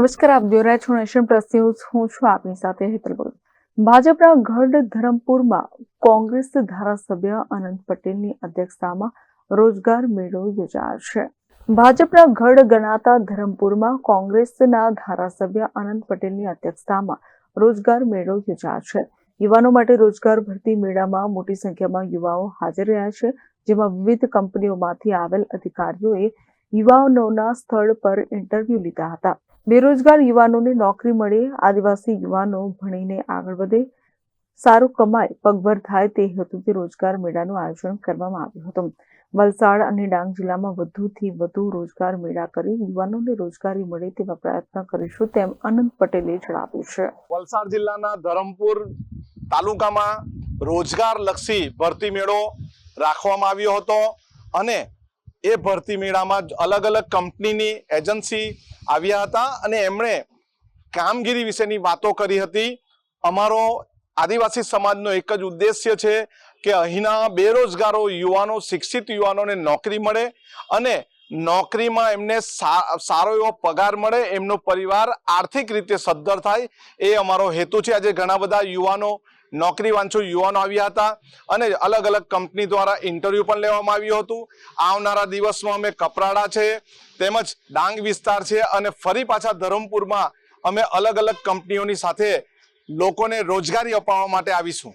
નમસ્કાર, આપ જોઈ રહ્યા છો નેશન પ્લસ ન્યૂઝ. હું છું આપની સાથે હેતલ ભગત. ભાજપના ગઢ ધરમપુરમાં કોંગ્રેસ ધારાસભ્ય અનંત પટેલની અધ્યક્ષતામાં રોજગાર મેળો યોજાશે ભાજપના ગઢ ગણાતા ધરમપુરમાં કોંગ્રેસના ધારાસભ્ય અનંત પટેલની અધ્યક્ષતામાં રોજગાર મેળો યોજાશે યુવાનો માટે રોજગાર ભરતી મેળામાં મોટી સંખ્યામાં યુવાઓ હાજર રહ્યા છે, જેમાં વિવિધ કંપનીઓમાંથી આવેલ અધિકારીઓએ યુવાનોના સ્થળ પર ઇન્ટરવ્યૂ લીધા હતા. બેરોજગાર યુવાનોને નોકરી મળે, આદિવાસી યુવાનો ભણીને આગળ વધે. સારું કમાય, પગભર થાય તે હેતુથી રોજગાર મેળાનું આયોજન કરવામાં આવ્યું હતું. વલસાડ અને ડાંગ જિલ્લામાં વધુથી વધુ રોજગાર મેળા કરી યુવાનોને રોજગારી મળે તેવા પ્રયત્ન કરીશું તેમ અનંત પટેલે જણાવ્યું છે. વલસાડ જિલ્લાના ધરમપુર તાલુકામાં રોજગાર લક્ષી ભરતી મેળો રાખવામાં આવ્યો હતો અને એ ભરતી મેળામાં અલગ અલગ કંપનીની એજન્સી આવ્યા હતા અને એમણે કામગીરી વિશેની વાતો કરી હતી. અમારો આદિવાસી સમાજનો એક જ ઉદ્દેશ્ય છે કે અહીંના બેરોજગારો, યુવાનો, શિક્ષિત યુવાનોને નોકરી મળે અને નોકરીમાં એમને સારો એવો પગાર મળે, એમનો પરિવાર આર્થિક રીતે સદ્ધર થાય, એ અમારો હેતુ છે. આજે ઘણા બધા યુવાનો નોકરી વાંચો યુવાનો આવ્યા હતા અને અલગ અલગ કંપની દ્વારા ઇન્ટરવ્યુ પણ લેવામાં આવ્યું હતું. આવનારા દિવસમાં અમે કપરાડા છે, તેમજ ડાંગ વિસ્તાર છે અને ફરી પાછા ધરમપુરમાં અમે અલગ અલગ કંપનીઓની સાથે લોકોને રોજગારી અપાવવા માટે આવીશું.